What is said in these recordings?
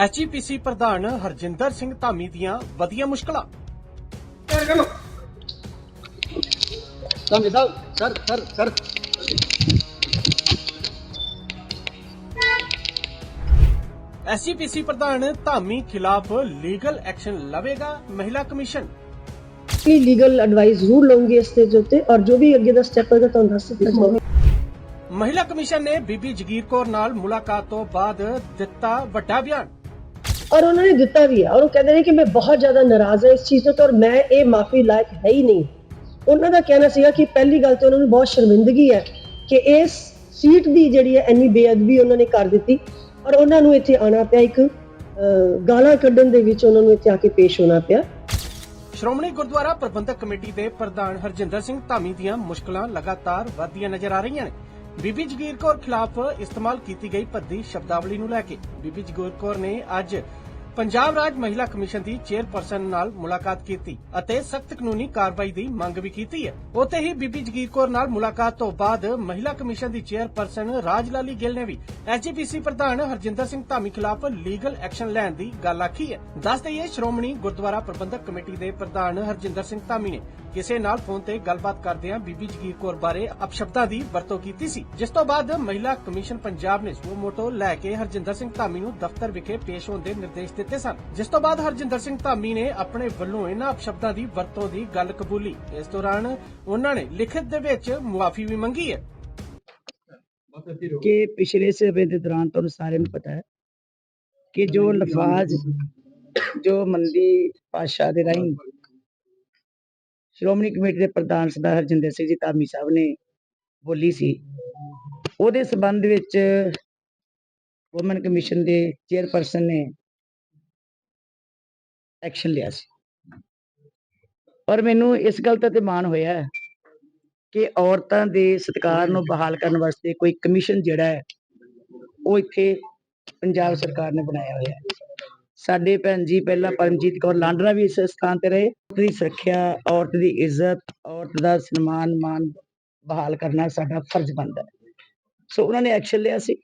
HPC ਪ੍ਰਧਾਨ ਹਰਜਿੰਦਰ ਸਿੰਘ ਧਾਮੀ ਦੀਆਂ ਵਧੀਆਂ ਮੁਸ਼ਕਲਾਂ. ਐਚਪੀਸੀ ਪ੍ਰਧਾਨ ਧਾਮੀ ਖਿਲਾਫ ਲੀਗਲ ਐਕਸ਼ਨ ਲਵੇਗਾ ਮਹਿਲਾ ਕਮਿਸ਼ਨ। ਕੀ ਲੀਗਲ ਐਡਵਾਈਸ ਜ਼ਰੂਰ ਲਵਾਂਗੀ ਇਸ ਤੇ ਉੱਤੇ ਔਰ ਜੋ ਵੀ ਅੱਗੇ ਦਾ ਸਟੈਪ ਹੋਏਗਾ ਤੁਹਾਨੂੰ ਦੱਸ ਦਿੱਤਾ ਜਾਵੇਗਾ ਮਹਿਲਾ ਕਮਿਸ਼ਨ ਨੇ ਬੀਬੀ ਜਗੀਰ ਕੌਰ ਨਾਲ ਮੁਲਾਕਾਤ ਤੋਂ ਬਾਅਦ ਦਿੱਤਾ ਵੱਡਾ ਬਿਆਨ। ਔਰ ਉਹਨਾਂ ਨੇ ਦਿੱਤਾ ਵੀ ਹੈ ਔਰ ਉਹ ਕਹਿੰਦੇ ਨੇ ਕਿ ਮੈਂ ਬਹੁਤ ਜ਼ਿਆਦਾ ਨਾਰਾਜ਼ ਹਾਂ ਇਸ ਚੀਜ਼ ਤੋਂ ਔਰ ਮੈਂ ਇਹ ਮਾਫੀ ਲਾਇਕ ਹੈ ਹੀ ਨਹੀਂ ਉਹਨਾਂ ਦਾ ਕਹਿਣਾ ਸੀਗਾ ਕਿ ਪਹਿਲੀ ਗੱਲ ਤੇ ਉਹਨਾਂ ਨੂੰ ਬਹੁਤ ਸ਼ਰਮਿੰਦਗੀ ਹੈ ਕਿ ਇਸ ਸੀਟ ਦੀ ਜਿਹੜੀ ਹੈ ਇੰਨੀ ਬੇਅਦਬੀ ਉਹਨਾਂ ਨੇ ਕਰ ਦਿੱਤੀ ਔਰ ਉਹਨਾਂ ਨੂੰ ਇੱਥੇ ਆਣਾ ਪਿਆ ਇੱਕ ਗਾਲਾਂ ਕੱਢਣ ਦੇ ਵਿੱਚ ਉਹਨਾਂ ਨੂੰ ਇੱਥੇ ਆ ਕੇ ਪੇਸ਼ ਹੋਣਾ ਪਿਆ ਸ਼੍ਰੋਮਣੀ ਗੁਰਦੁਆਰਾ ਪ੍ਰਬੰਧਕ ਕਮੇਟੀ ਦੇ ਪ੍ਰਧਾਨ ਹਰਜਿੰਦਰ ਸਿੰਘ ਧਾਮੀ ਦੀਆਂ ਮੁਸ਼ਕਲਾਂ ਲਗਾਤਾਰ ਵਧਦੀਆਂ ਨਜ਼ਰ ਆ ਰਹੀਆਂ ਨੇ। ਬੀਬੀ ਜਗੀਰ ਕੌਰ ਖਿਲਾਫ ਇਸਤੇਮਾਲ ਕੀਤੀ ਗਈ ਭੱਦੀ ਸ਼ਬਦਾਵਲੀ ਨੂੰ ਲੈ ਕੇ। ਬੀਬੀ ਜਗੀਰ ਕੌਰ ਨੇ ਅੱਜ ਪੰਜਾਬ ਰਾਜ ਮਹਿਲਾ ਕਮਿਸ਼ਨ ਦੀ ਚੇਅਰਪਰਸਨ ਨਾਲ ਮੁਲਾਕਾਤ ਕੀਤੀ ਅਤੇ ਸਖਤ ਕਾਨੂੰਨੀ ਕਾਰਵਾਈ ਦੀ ਮੰਗ ਵੀ ਕੀਤੀ ਹੈ। ਉੱਥੇ ਹੀ ਬੀਬੀ ਜਗੀਰ ਕੌਰ ਨਾਲ ਮੁਲਾਕਾਤ ਤੋਂ ਬਾਅਦ ਮਹਿਲਾ ਕਮਿਸ਼ਨ ਦੀ ਚੇਅਰਪਰਸਨ ਰਾਜ ਲਾਲੀ ਗਿੱਲ ਨੇ ਵੀ ਐਸਜੀਪੀਸੀ ਪ੍ਰਧਾਨ ਹਰਜਿੰਦਰ ਸਿੰਘ ਧਾਮੀ ਖਿਲਾਫ ਲੀਗਲ ਐਕਸ਼ਨ ਲੈਣ ਦੀ ਗੱਲ ਆਖੀ ਹੈ। ਦੱਸ ਦਈਏ, ਸ਼੍ਰੋਮਣੀ ਗੁਰਦੁਆਰਾ ਪ੍ਰਬੰਧਕ ਕਮੇਟੀ ਦੇ ਪ੍ਰਧਾਨ ਹਰਜਿੰਦਰ ਸਿੰਘ ਧਾਮੀ ਨੇ ਕਿਸੇ ਨਾਲ ਫੋਨ ਤੇ ਗੱਲਬਾਤ ਕਰਦਿਆਂ ਬੀਬੀ ਜਗੀਰ ਕੌਰ ਬਾਰੇ ਅਪਸ਼ਬਦਾਂ ਦੀ ਵਰਤੋਂ ਕੀਤੀ ਸੀ। ਜਿਸ ਤੋਂ ਬਾਅਦ ਮਹਿਲਾ ਕਮਿਸ਼ਨ ਪੰਜਾਬ ਨੇ ਸੋ ਮੋਟੋ ਲੈ ਕੇ ਹਰਜਿੰਦਰ ਸਿੰਘ ਧਾਮੀ ਨੂੰ ਦਫ਼ਤਰ ਵਿਖੇ ਪੇਸ਼ ਹੋਣ ਦੇ ਨਿਰਦੇਸ਼ ਦਿੱਤੇ ਸਨ। ਜਿਸ ਤੋਂ ਬਾਅਦ ਹਰਜਿੰਦਰ ਸਿੰਘ ਧਾਮੀ ਨੇ ਆਪਣੇ ਵੱਲੋਂ ਇਹਨਾਂ ਅਪਸ਼ਬਦਾਂ ਦੀ ਵਰਤੋਂ ਦੀ ਗੱਲ ਕਬੂਲੀ। ਇਸ ਦੌਰਾਨ ਉਹਨਾਂ ਨੇ ਲਿਖਤ ਦੇ ਵਿੱਚ ਮੁਆਫੀ ਵੀ ਮੰਗੀ ਹੈ। ਕਿ ਪਿਛਲੇ ਸਮੇਂ ਦੇ ਦੌਰਾਨ ਤੁਹਾਨੂੰ ਸਾਰਿਆਂ ਨੂੰ ਪਤਾ ਹੈ ਕਿ ਜੋ ਲਫਾਜ਼, ਜੋ ਮੰਦੀ ਭਾਸ਼ਾ ਦੇ ਰਾਹੀਂ ਸ਼੍ਰੋਮਣੀ ਕਮੇਟੀ ਦੇ ਪ੍ਰਧਾਨ ਸਰਦਾਰ ਹਰਜਿੰਦਰ ਸਿੰਘ ਜੀ ਧਾਮੀ ਸਾਹਿਬ ਨੇ ਬੋਲੀ ਸੀ, ਉਹਦੇ ਸਬੰਧ ਵਿੱਚ ਵੂਮਨ ਕਮਿਸ਼ਨ ਦੇ ਚੇਅਰਪਰਸਨ ਨੇ ਐਕਸ਼ਨ ਲਿਆ ਸੀ। ਪਰ ਮੈਨੂੰ ਇਸ ਗੱਲ ਤੇ ਮਾਣ ਹੋਇਆ ਹੈ ਕਿ ਔਰਤਾਂ ਦੇ ਸਤਿਕਾਰ ਨੂੰ ਬਹਾਲ ਕਰਨ ਵਾਸਤੇ ਕੋਈ ਕਮਿਸ਼ਨ ਜਿਹੜਾ ਹੈ, ਉਹ ਇੱਥੇ ਪੰਜਾਬ ਸਰਕਾਰ ਨੇ ਬਣਾਇਆ ਹੋਇਆ ਹੈ। ਸਾਡੇ ਭੈਣ ਜੀ ਪਹਿਲਾਂ ਪਰਮਜੀਤ ਕੌਰ ਲਾਂਡਰਾ ਵੀ ਇਸ ਸਥਾਨ ਤੇ ਰਹੇ। ਔਰਤ ਦੀ ਸੁਰੱਖਿਆ, ਔਰਤ ਦੀ ਇੱਜ਼ਤ, ਔਰਤ ਦਾ ਸਨਮਾਨ ਮਾਨ ਬਹਾਲ ਕਰਨਾ ਸਾਡਾ ਫਰਜ਼ ਬਣਦਾ ਹੈ। ਸੋ ਉਹਨਾਂ ਨੇ ਐਕਸ਼ਨ ਲਿਆ ਸੀ।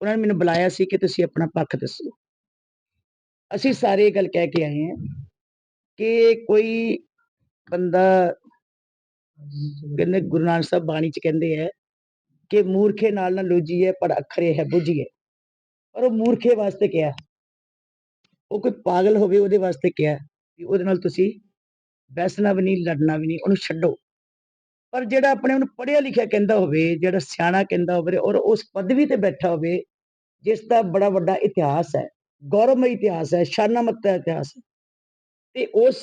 ਉਹਨਾਂ ਨੇ ਮੈਨੂੰ ਬੁਲਾਇਆ ਸੀ ਕਿ ਤੁਸੀਂ ਆਪਣਾ ਪੱਖ ਦੱਸੋ। ਅਸੀਂ ਸਾਰੇ ਇਹ ਗੱਲ ਕਹਿ ਕੇ ਆਏ ਹਾਂ ਕਿ ਕੋਈ ਬੰਦਾ ਕਹਿੰਦੇ ਗੁਰੂ ਨਾਨਕ ਸਾਹਿਬ ਬਾਣੀ ਚ ਕਹਿੰਦੇ ਹੈ ਕਿ ਮੂਰਖੇ ਨਾਲ ਨਾ ਲੋਜੀਏ ਪਰ ਅਖਰੇ ਹੈ ਬੁਝੀਏ। ਪਰ ਉਹ ਮੂਰਖੇ ਵਾਸਤੇ ਕਿਹਾ। ਉਹ ਕੋਈ ਪਾਗਲ ਹੋਵੇ ਉਹਦੇ ਵਾਸਤੇ ਕਿਹਾ ਕਿ ਉਹਦੇ ਨਾਲ ਤੁਸੀਂ ਬੈਸਣਾ ਵੀ ਨਹੀਂ, ਲੜਨਾ ਵੀ ਨਹੀਂ, ਉਹਨੂੰ ਛੱਡੋ। ਪਰ ਜਿਹੜਾ ਆਪਣੇ ਉਹਨੂੰ ਪੜ੍ਹਿਆ ਲਿਖਿਆ ਕਹਿੰਦਾ ਹੋਵੇ, ਜਿਹੜਾ ਸਿਆਣਾ ਕਹਿੰਦਾ ਹੋਵੇ ਔਰ ਉਸ ਪਦਵੀ ਤੇ ਬੈਠਾ ਹੋਵੇ, ਜਿਸ ਦਾ ਬੜਾ ਵੱਡਾ ਇਤਿਹਾਸ ਹੈ। ਗੌਰਵਮਈ ਇਤਿਹਾਸ ਹੈ, ਸ਼ਾਨਾਮਤ ਇਤਿਹਾਸ ਹੈ। ਤੇ ਉਸ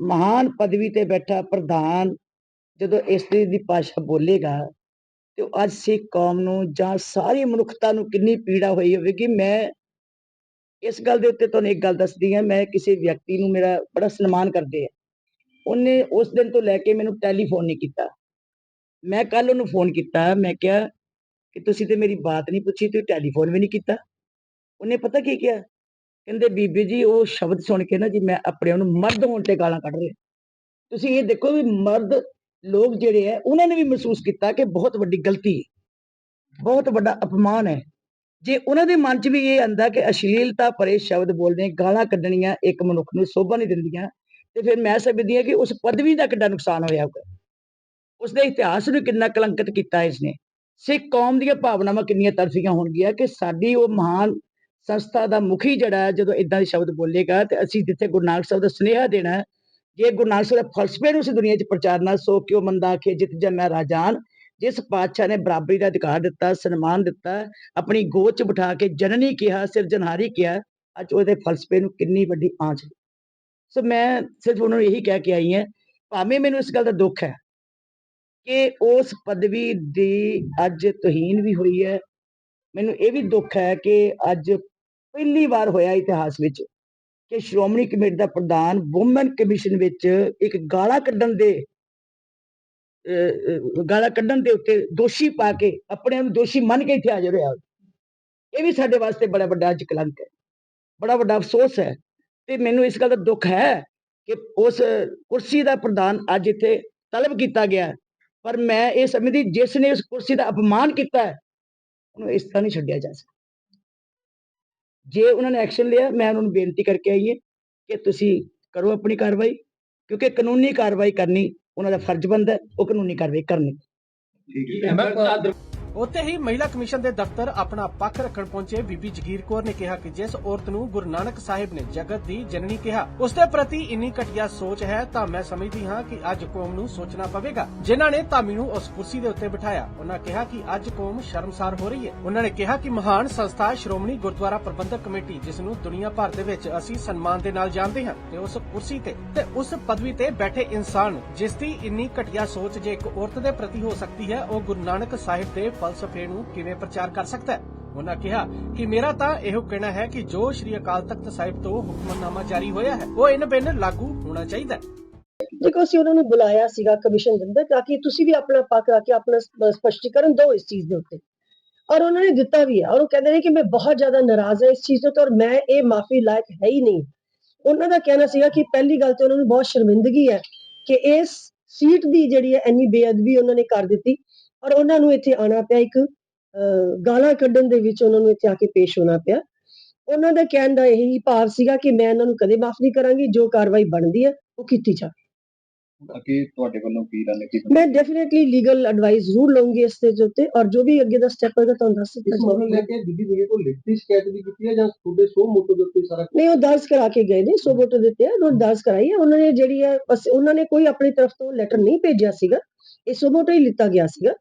ਮਹਾਨ ਪਦਵੀ ਤੇ ਬੈਠਾ ਪ੍ਰਧਾਨ ਜਦੋਂ ਇਸਤਰੀ ਦੀ ਭਾਸ਼ਾ ਬੋਲੇਗਾ, ਤੇ ਉਹ ਅੱਜ ਸਿੱਖ ਕੌਮ ਨੂੰ ਜਾਂ ਸਾਰੀ ਮਨੁੱਖਤਾ ਨੂੰ ਕਿੰਨੀ ਪੀੜਾ ਹੋਈ ਹੋਵੇਗੀ, ਮੈਂ ਇਸ ਗੱਲ ਦੇ ਉੱਤੇ ਤੁਹਾਨੂੰ ਇੱਕ ਗੱਲ ਦੱਸਦੀ ਹਾਂ, ਮੈਂ ਕਿਸੇ ਵਿਅਕਤੀ ਨੂੰ ਮੇਰਾ ਬੜਾ ਸਨਮਾਨ ਕਰਦੇ ਆ ਉਹਨੇ ਉਸ ਦਿਨ ਤੋਂ ਲੈ ਕੇ ਮੈਨੂੰ ਟੈਲੀਫੋਨ ਨਹੀਂ ਕੀਤਾ। ਮੈਂ ਕੱਲ ਉਹਨੂੰ ਫੋਨ ਕੀਤਾ, ਮੈਂ ਕਿਹਾ ਕਿ ਤੁਸੀਂ ਤੇ ਮੇਰੀ ਬਾਤ ਨਹੀਂ ਪੁੱਛੀ, ਤੁਸੀਂ ਟੈਲੀਫੋਨ ਵੀ ਨਹੀਂ ਕੀਤਾ। ਉਹਨੇ ਪਤਾ ਕੀ ਕਿਹਾ? ਕਹਿੰਦੇ, ਬੀਬੀ ਜੀ, ਉਹ ਸ਼ਬਦ ਸੁਣ ਕੇ ਨਾ ਜੀ, ਮੈਂ ਆਪਣੇ ਉਹਨੂੰ ਮਰਦ ਹੋਣ ਤੇ ਗਾਲਾਂ ਕੱਢ ਰਿਹਾ। ਤੁਸੀਂ ਇਹ ਦੇਖੋ ਵੀ ਮਰਦ ਲੋਕ ਜਿਹੜੇ ਹੈ, ਉਹਨਾਂ ਨੇ ਵੀ ਮਹਿਸੂਸ ਕੀਤਾ ਕਿ ਬਹੁਤ ਵੱਡੀ ਗਲਤੀ ਹੈ। ਬਹੁਤ ਵੱਡਾ ਅਪਮਾਨ ਹੈ। ਜੇ ਉਹਨਾਂ ਦੇ ਮਨ 'ਚ ਵੀ ਇਹ ਆਂਦਾ ਕਿ ਅਸ਼ਲੀਲਤਾ ਭਰੇ ਸ਼ਬਦ ਬੋਲਦੇ, ਗਾਲਾਂ ਕੱਢਣੀਆਂ ਇੱਕ ਮਨੁੱਖ ਨੂੰ ਸੋਭਾ ਨਹੀਂ ਦਿੰਦੀਆਂ, ਤੇ ਫਿਰ ਮੈਂ ਸਮਝਦੀ ਹਾਂ ਕਿ ਉਸ ਪਦਵੀ ਦਾ ਕਿੰਨਾ ਨੁਕਸਾਨ ਹੋਇਆ ਹੋਊਗਾ। ਉਸ ਦੇ ਇਤਿਹਾਸ ਨੂੰ ਕਿੰਨਾ ਕਲੰਕਿਤ ਕੀਤਾ ਇਸਨੇ। ਸਿੱਖ ਕੌਮ ਦੀਆਂ ਭਾਵਨਾਵਾਂ ਕਿੰਨੀਆਂ ਤਰਸੀਆਂ ਹੋਣਗੀਆਂ ਕਿ ਸਾਡੀ ਉਹ ਮਹਾਨ ਸੰਸਥਾ ਦਾ ਮੁਖੀ ਜਿਹੜਾ ਹੈ, ਜਦੋਂ ਇਦਾਂ ਦੇ ਸ਼ਬਦ ਬੋਲੇਗਾ ਤੇ ਅਸੀਂ ਜਿੱਥੇ ਗੁਰੂ ਨਾਨਕ ਸਾਹਿਬ ਦਾ ਸੁਨੇਹਾ ਦੇਣਾ ਜੇ ਗੁਰੂ ਨਾਨਕ ਸਾਹਿਬ ਦੇ ਫਲਸਫੇ ਨੂੰ ਇਸ ਦੁਨੀਆ 'ਚ ਪ੍ਰਚਾਰਨਾ ਸੋ ਕਿਉ ਮੰਦਾ ਆਖੇ, ਜਿਤ ਜਮੈ ਰਾਜਾਨ ਜਿਸ ਪਾਤਸ਼ਾਹ ਨੇ ਬਰਾਬਰੀ ਦਾ ਅਧਿਕਾਰ ਦਿੱਤਾ, ਸਨਮਾਨ ਦਿੱਤਾ, ਆਪਣੀ ਗੋਚ ਬਿਠਾ ਕੇ ਜਨਨੀ ਕਿਹਾ, ਸਿਰਜਣਹਾਰੀ ਕਿਹਾ, ਅੱਜ ਉਹਦੇ ਫਲਸਫੇ ਨੂੰ ਕਿੰਨੀ ਵੱਡੀ ਆਂਚ ਸੋ ਮੈਂ ਸਿਰਫ ਉਹਨਾਂ ਨੂੰ ਇਹੀ ਕਹਿ ਕੇ ਆਈ ਹਾਂ, ਭਾਵੇਂ ਮੈਨੂੰ ਇਸ ਗੱਲ ਦਾ ਦੁੱਖ ਹੈ ਕਿ ਉਸ ਪਦਵੀ ਦੀ ਅੱਜ ਤੋਹੀਨ ਵੀ ਹੋਈ ਹੈ, ਮੈਨੂੰ ਇਹ ਵੀ ਦੁੱਖ ਹੈ ਕਿ ਅੱਜ ਪਹਿਲੀ ਵਾਰ ਹੋਇਆ ਇਤਿਹਾਸ ਵਿੱਚ ਕਿ ਸ਼੍ਰੋਮਣੀ ਕਮੇਟੀ ਦਾ ਪ੍ਰਧਾਨ ਵੂਮਨ ਕਮਿਸ਼ਨ ਵਿੱਚ ਇੱਕ ਗਾਲਾਂ ਕੱਢਣ ਦੇ ਗਾਲਾਂ ਕੱਢਣ ਦੇ ਉੱਤੇ ਦੋਸ਼ੀ ਪਾ ਕੇ ਆਪਣੇ ਆਪ ਨੂੰ ਦੋਸ਼ੀ ਮੰਨ ਕੇ ਇੱਥੇ ਹਾਜ਼ਰ ਹੋਇਆ। ਇਹ ਵੀ ਸਾਡੇ ਵਾਸਤੇ ਬੜਾ ਵੱਡਾ ਅੱਜ ਕਲੰਕ ਹੈ, ਬੜਾ ਵੱਡਾ ਅਫਸੋਸ ਹੈ ਤੇ ਮੈਨੂੰ ਇਸ ਗੱਲ ਦਾ ਦੁੱਖ ਹੈ ਕਿ ਉਸ ਕੁਰਸੀ ਦਾ ਪ੍ਰਧਾਨ ਅੱਜ ਇੱਥੇ ਤਲਬ ਕੀਤਾ ਗਿਆ ਪਰ ਮੈਂ ਇਹ ਸਮਝਦੀ ਜਿਸ ਨੇ ਉਸ ਕੁਰਸੀ ਦਾ ਅਪਮਾਨ ਕੀਤਾ ਉਹਨੂੰ ਇਸ ਤਰ੍ਹਾਂ ਨਹੀਂ ਛੱਡਿਆ ਜਾ ਸਕਦਾ। ਜੇ ਉਹਨਾਂ ਨੇ ਐਕਸ਼ਨ ਲਿਆ ਮੈਂ ਉਹਨਾਂ ਨੂੰ ਬੇਨਤੀ ਕਰਕੇ ਆਈ ਹਾਂ ਕਿ ਤੁਸੀਂ ਕਰੋ ਆਪਣੀ ਕਾਰਵਾਈ ਕਿਉਂਕਿ ਕਾਨੂੰਨੀ ਕਾਰਵਾਈ ਕਰਨੀ ਉਹਨਾਂ ਦਾ ਫਰਜ਼ ਬਣਦਾ ਹੈ, ਉਹ ਕਾਨੂੰਨੀ ਕਾਰਵਾਈ ਕਰਨੀ। ਉੱਥੇ ਹੀ ਮਹਿਲਾ ਕਮਿਸ਼ਨ ਦੇ ਦਫ਼ਤਰ ਆਪਣਾ ਪੱਖ ਰੱਖਣ ਪਹੁੰਚੇ ਬੀਬੀ ਜਗੀਰ ਕੌਰ ਨੇ ਕਿਹਾ ਕਿ ਜਿਸ ਔਰਤ ਨੂੰ ਗੁਰੂ ਨਾਨਕ ਸਾਹਿਬ ਨੇ ਜਗਤ ਦੀ ਜਨਨੀ ਕਿਹਾ, ਉਸ ਦੇ ਪ੍ਰਤੀ ਇੰਨੀ ਘਟੀਆ ਸੋਚ ਹੈ ਤਾਂ ਮੈਂ ਸਮਝਦੀ ਹਾਂ ਕਿ ਅੱਜ ਕੌਮ ਨੂੰ ਸੋਚਣਾ ਪਵੇਗਾ। ਜਿਨ੍ਹਾਂ ਨੇ ਧਾਮੀ ਨੂੰ ਉਸ ਕੁਰਸੀ ਦੇ ਉੱਤੇ ਬਿਠਾਇਆ, ਉਹਨਾਂ ਕਿਹਾ ਕਿ ਅੱਜ ਕੌਮ ਸ਼ਰਮਸਾਰ ਹੋ ਰਹੀ ਹੈ। ਉਹਨਾਂ ਨੇ ਕਿਹਾ ਕਿ ਮਹਾਨ ਸੰਸਥਾ ਸ਼੍ਰੋਮਣੀ ਗੁਰਦੁਆਰਾ ਪ੍ਰਬੰਧਕ ਕਮੇਟੀ, ਜਿਸ ਨੂੰ ਦੁਨੀਆ ਭਰ ਦੇ ਵਿੱਚ ਅਸੀਂ ਸਨਮਾਨ ਦੇ ਨਾਲ ਜਾਣਦੇ ਹਾਂ, ਤੇ ਉਸ ਕੁਰਸੀ ਤੇ ਤੇ ਉਸ ਪਦਵੀ ਤੇ ਬੈਠੇ ਇਨਸਾਨ, ਜਿਸ ਦੀ ਇੰਨੀ ਘਟੀਆ ਸੋਚ ਜੇ ਇੱਕ ਔਰਤ ਦੇ ਪ੍ਰਤੀ ਹੋ ਸਕਦੀ ਹੈ, ਉਹ ਗੁਰੂ ਨਾਨਕ ਸਾਹਿਬ ਦੇ ਫਲਸਫੇ ਨੂੰ ਕਿਵੇਂ ਪ੍ਰਚਾਰ ਕਰ ਸਕਦਾ ਹੈ? ਉਹਨਾਂ ਕਿਹਾ ਕਿ ਮੇਰਾ ਤਾਂ ਇਹੋ ਕਹਿਣਾ ਹੈ ਕਿ ਜੋ ਸ੍ਰੀ ਅਕਾਲ ਤਖਤ ਸਾਹਿਬ ਤੋਂ ਹੁਕਮਨਾਮਾ ਜਾਰੀ ਹੋਇਆ ਹੈ, ਉਹ ਇਨ ਬਿਨ ਲਾਗੂ ਹੋਣਾ ਚਾਹੀਦਾ ਹੈ। ਦੇਖੋ, ਅਸੀਂ ਉਹਨਾਂ ਨੂੰ ਬੁਲਾਇਆ ਸੀਗਾ ਕਮਿਸ਼ਨ ਦੇ ਅੰਦਰ ਤਾਂ ਕਿ ਤੁਸੀਂ ਵੀ ਆਪਣਾ ਪੱਖ ਰੱਖ ਕੇ ਆਪਣਾ ਸਪਸ਼ਟੀਕਰਨ ਦਿਓ ਇਸ ਚੀਜ਼ ਦੇ ਉੱਤੇ। ਔਰ ਉਹਨਾਂ ਨੇ ਦਿੱਤਾ ਵੀ ਹੈ। ਔਰ ਉਹ ਕਹਿੰਦੇ ਨੇ ਕਿ ਮੈਂ ਬਹੁਤ ਜ਼ਿਆਦਾ ਨਾਰਾਜ਼ ਹਾਂ ਇਸ ਚੀਜ਼ ਤੋਂ ਔਰ ਮੈਂ ਇਹ ਮਾਫੀ ਲਾਇਕ ਹੈ ਹੀ ਨਹੀਂ। ਉਹਨਾਂ ਦਾ ਕਹਿਣਾ ਸੀਗਾ ਕਿ ਪਹਿਲੀ ਗੱਲ ਤੇ ਉਹਨਾਂ ਨੂੰ ਬਹੁਤ ਸ਼ਰਮਿੰਦਗੀ ਹੈ ਕਿ ਇਸ ਸੀਟ ਦੀ ਜਿਹੜੀ ਹੈ ਇੰਨੀ ਬੇਅਦਬੀ ਉਹਨਾਂ ਨੇ ਕਰ ਦਿੱਤੀ। ਔਰ ਉਹਨਾਂ ਨੂੰ ਇੱਥੇ ਆਣਾ ਪਿਆ ਇੱਕ ਅਹ, ਗਾਲਾਂ ਕੱਢਣ ਦੇ ਵਿੱਚ ਉਹਨਾਂ ਨੂੰ ਇੱਥੇ ਆ ਕੇ ਪੇਸ਼ ਹੋਣਾ ਪਿਆ। ਉਹਨਾਂ ਦਾ ਕਹਿਣ ਦਾ ਇਹੀ ਭਾਵ ਸੀਗਾ ਕਿ ਮੈਂ ਇਹਨਾਂ ਨੂੰ ਕਦੇ ਮਾਫ ਨਹੀਂ ਕਰਾਂਗੀ ਜੋ ਕਾਰਵਾਈ ਬਣਦੀ ਹੈ ਉਹ ਕੀਤੀ ਜਾਵੇ। ਅੱਗੇ ਤੁਹਾਡੇ ਵੱਲੋਂ ਕੀ ਰਣਨੀਤੀ ਮੈਂ ਡੈਫੀਨਿਟਲੀ ਲੀਗਲ ਐਡਵਾਈਸ ਜ਼ਰੂਰ ਲਵਾਂਗੀ ਇਸ ਦੇ ਉੱਤੇ ਔਰ ਜੋ ਵੀ ਅੱਗੇ ਦਾ ਸਟੈਪ ਹੋਏਗਾ ਤੁਹਾਨੂੰ ਦੱਸ ਦਿੱਤਾ ਇਸ ਮਾਮਲੇ ਜਾਵੇਗਾ ਲੈ ਕੇ ਬੀਬੀ ਜੀ ਕੋਲ ਲਿਖਤੀ ਸ਼ਿਕਾਇਤ ਵੀ ਕੀਤੀ ਹੈ ਜਾਂ ਤੁਹਾਡੇ ਸੋ ਮੋਟੋ ਦੇ ਉੱਤੇ ਸਾਰਾ ਨਹੀਂ ਉਹ ਦਰਜ ਕਰਾ ਕੇ ਗਏ ਨੇ ਸੋ ਵੋਟਰ ਦਿੱਤੇ ਆ ਉਹ ਦਰਜ ਕਰਾਈ ਹੈ। ਉਹਨਾਂ ਨੇ ਜਿਹੜੀ ਹੈ ਬਸ ਉਹਨਾਂ ਨੇ ਕੋਈ ਆਪਣੀ ਤਰਫ ਤੋਂ ਲੈਟਰ ਨਹੀਂ ਭੇਜਿਆ ਸੀਗਾ। ਇਹ ਸੋ ਵੋਟਰ ਹੀ ਲਿੱਤਾ ਗਿਆ ਸੀਗਾ।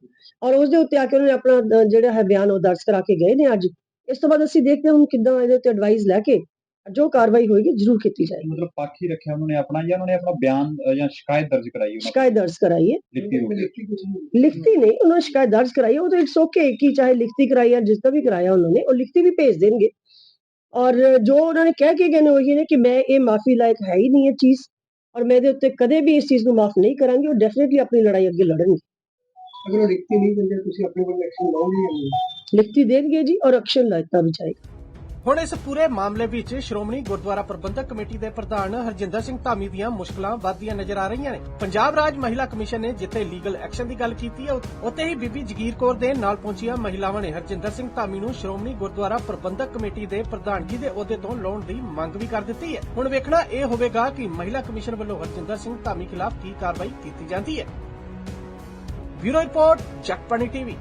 ਔਰ ਉਸ ਦੇ ਉੱਤੇ ਆ ਕੇ ਉਹਨਾਂ ਨੇ ਆਪਣਾ ਜਿਹੜਾ ਹੈ ਬਿਆਨ ਉਹ ਦਰਜ ਕਰਾ ਕੇ ਗਏ ਨੇ ਅੱਜ। ਇਸ ਤੋਂ ਬਾਅਦ ਅਸੀਂ ਦੇਖਦੇ ਹਾਂ ਹੁਣ ਕਿੱਦਾਂ ਇਹਦੇ ਉੱਤੇ ਐਡਵਾਈਸ ਲੈ ਕੇ ਜੋ ਕਾਰਵਾਈ ਹੋਏਗੀ ਜ਼ਰੂਰ ਕੀਤੀ ਜਾਏਗੀ ਮਤਲਬ ਪੱਖ ਹੀ ਰੱਖਿਆ ਉਹਨਾਂ ਨੇ ਆਪਣਾ ਜਾਂ ਉਹਨਾਂ ਨੇ ਆਪਣਾ ਬਿਆਨ ਅ, ਜਾਂ ਸ਼ਿਕਾਇਤ ਦਰਜ ਕਰਾਈ ਉਹਨਾਂ ਸ਼ਿਕਾਇਤ ਦਰਜ ਕਰਾਈ ਹੈ ਲਿਖਤੀ ਰੂਪ ਵਿੱਚ ਲਿਖਤੀ ਕੁਝ ਨਹੀਂ ਲਿਖਤੀ ਨਹੀਂ ਉਹਨਾਂ ਨੇ ਸ਼ਿਕਾਇਤ ਦਰਜ ਕਰਾਈ ਹੈ ਉਹ ਤਾਂ ਇਟਸ ਓਕੇ ਕਿ ਚਾਹੇ ਲਿਖਤੀ ਕਰਾਈ ਜਾਂ ਜਿਸ ਦਾ ਵੀ ਕਰਾਇਆ ਉਹਨਾਂ ਨੇ ਉਹ ਲਿਖਤੀ ਵੀ ਭੇਜ ਦੇਣਗੇ ਔਰ ਜੋ ਉਹਨਾਂ ਨੇ ਕਹਿ ਕੇ ਗਏ ਨੇ ਉਹ ਇਹ ਨੇ ਕਿ ਮੈਂ ਇਹ ਮਾਫੀ ਲਾਇਕ ਹੈ ਹੀ ਨਹੀਂ ਇਹ ਚੀਜ਼ ਔਰ ਮੈਂ ਇਹਦੇ ਉੱਤੇ ਕਦੇ ਵੀ ਇਸ ਚੀਜ਼ ਨੂੰ ਮਾਫ ਨਹੀਂ ਕਰਾਂਗੀ ਉਹ ਡੈਫੀਨਿਟਲੀ ਆਪਣੀ ਲੜਾਈ ਅੱਗੇ ਲੜਨਗੇ ਅਗਰ ਉਹ ਲਿਖਤੀ ਨਹੀਂ ਦਿੰਦੇ ਤੁਸੀਂ ਆਪਣੇ ਵੱਲੋਂ ਐਕਸ਼ਨ ਲਓਗੇ ਜਾਂ ਨਹੀਂ ਲਿਖਤੀ ਦੇਣਗੇ ਜੀ ਔਰ ਐਕਸ਼ਨ ਲੈਤਾ ਵੀ ਜਾਏਗਾ ਹੁਣ ਇਸ ਪੂਰੇ ਮਾਮਲੇ ਵਿੱਚ ਸ਼੍ਰੋਮਣੀ ਗੁਰਦੁਆਰਾ ਪ੍ਰਬੰਧਕ ਕਮੇਟੀ ਦੇ ਪ੍ਰਧਾਨ ਹਰਜਿੰਦਰ ਸਿੰਘ ਧਾਮੀ ਦੀਆਂ ਮੁਸ਼ਕਲਾਂ ਵੱਧਦੀਆਂ ਨਜ਼ਰ ਆ ਰਹੀਆਂ ਨੇ। ਪੰਜਾਬ ਰਾਜ ਮਹਿਲਾ ਕਮਿਸ਼ਨ ਨੇ ਜਿੱਥੇ ਲੀਗਲ ਐਕਸ਼ਨ ਦੀ ਗੱਲ ਕੀਤੀ ਹੈ ਉੱਥੇ ਹੀ ਬੀਬੀ ਜਗੀਰ ਕੌਰ ਦੇ ਨਾਲ ਪਹੁੰਚੀਆਂ ਮਹਿਲਾਵਾਂ ਨੇ ਹਰਜਿੰਦਰ ਸਿੰਘ ਧਾਮੀ ਨੂੰ ਸ਼੍ਰੋਮਣੀ ਗੁਰਦੁਆਰਾ ਪ੍ਰਬੰਧਕ ਕਮੇਟੀ ਦੇ ਪ੍ਰਧਾਨਗੀ ਦੇ ਅਹੁਦੇ ਤੋਂ ਲਾਉਣ ਦੀ ਮੰਗ ਵੀ ਕਰ ਦਿੱਤੀ ਹੈ। ਹੁਣ ਵੇਖਣਾ ਇਹ ਹੋਵੇਗਾ ਕਿ ਮਹਿਲਾ ਕਮਿਸ਼ਨ ਵੱਲੋਂ ਹਰਜਿੰਦਰ ਸਿੰਘ ਧਾਮੀ ਖਿਲਾਫ ਕੀ ਕਾਰਵਾਈ ਕੀਤੀ ਜਾਂਦੀ ਹੈ। Bureau report Jagbani TV.